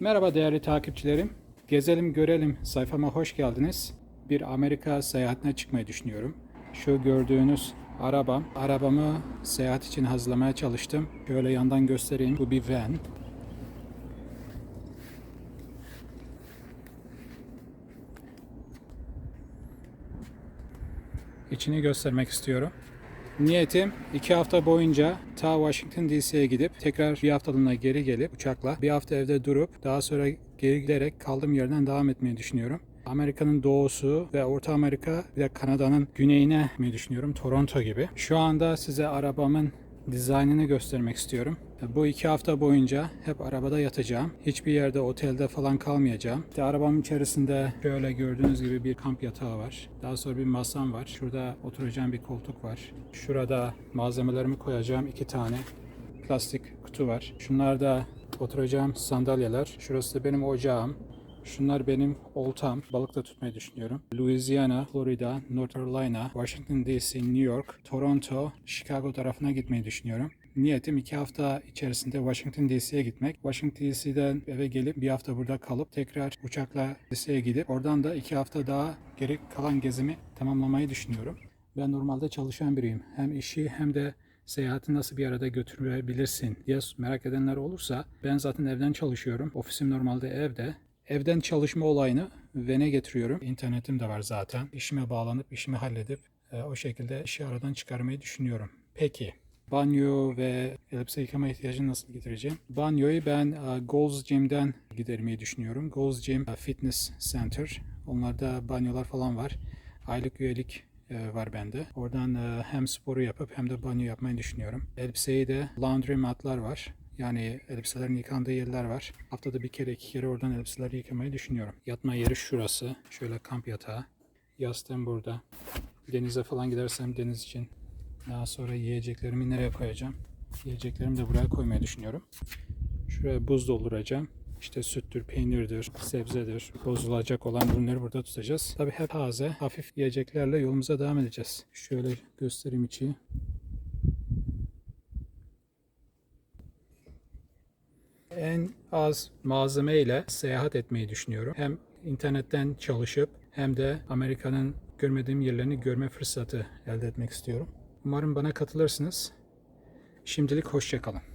Merhaba değerli takipçilerim. Gezelim görelim sayfama hoş geldiniz. Bir Amerika seyahatine çıkmayı düşünüyorum. Şu gördüğünüz arabam. Arabamı seyahat için hazırlamaya çalıştım. Şöyle yandan göstereyim. Bu bir van. İçini göstermek istiyorum. Niyetim iki hafta boyunca ta Washington DC'ye gidip tekrar bir haftalığına geri gelip uçakla bir hafta evde durup daha sonra geri giderek kaldığım yerden devam etmeyi düşünüyorum. Amerika'nın doğusu ve Orta Amerika de Kanada'nın güneyine gitmeyi düşünüyorum. Toronto gibi. Şu anda size arabamın dizaynını göstermek istiyorum. Bu iki hafta boyunca hep arabada yatacağım. Hiçbir yerde otelde falan kalmayacağım. İşte arabamın içerisinde şöyle gördüğünüz gibi bir kamp yatağı var. Daha sonra bir masam var. Şurada oturacağım bir koltuk var. Şurada malzemelerimi koyacağım iki tane plastik kutu var. Şunlar da oturacağım sandalyeler. Şurası da benim ocağım. Şunlar benim oltam. Balık da tutmayı düşünüyorum. Louisiana, Florida, North Carolina, Washington DC, New York, Toronto, Chicago tarafına gitmeyi düşünüyorum. Niyetim iki hafta içerisinde Washington DC'ye gitmek. Washington DC'den eve gelip bir hafta burada kalıp tekrar uçakla DC'ye gidip oradan da iki hafta daha geri kalan gezimi tamamlamayı düşünüyorum. Ben normalde çalışan biriyim. Hem işi hem de seyahati nasıl bir arada götürebilirsin diye merak edenler olursa ben zaten evden çalışıyorum. Ofisim normalde evde. Evden çalışma olayını Ven'e getiriyorum. İnternetim de var zaten. İşime bağlanıp işimi halledip e, o şekilde işi aradan çıkarmayı düşünüyorum. Peki banyo ve elbise yıkama ihtiyacını nasıl getireceğim? Banyoyu ben e, Gold's Gym'den gidermeyi düşünüyorum. Gold's Gym e, Fitness Center. Onlarda banyolar falan var. Aylık üyelik e, var bende. Oradan e, hem sporu yapıp hem de banyo yapmayı düşünüyorum. Elbiseyi de laundry matlar var. Yani elbiselerin yıkandığı yerler var. Haftada bir kere iki kere oradan elbiseleri yıkamayı düşünüyorum. Yatma yeri şurası. Şöyle kamp yatağı. Yastığım burada. Denize falan gidersem deniz için. Daha sonra yiyeceklerimi nereye koyacağım? Yiyeceklerimi de buraya koymayı düşünüyorum. Şuraya buz dolduracağım. İşte süttür, peynirdir, sebzedir, bozulacak olan ürünleri burada tutacağız. Tabii hep taze, hafif yiyeceklerle yolumuza devam edeceğiz. Şöyle göstereyim içi. En az malzeme ile seyahat etmeyi düşünüyorum. Hem internetten çalışıp hem de Amerika'nın görmediğim yerlerini görme fırsatı elde etmek istiyorum. Umarım bana katılırsınız. Şimdilik hoşçakalın.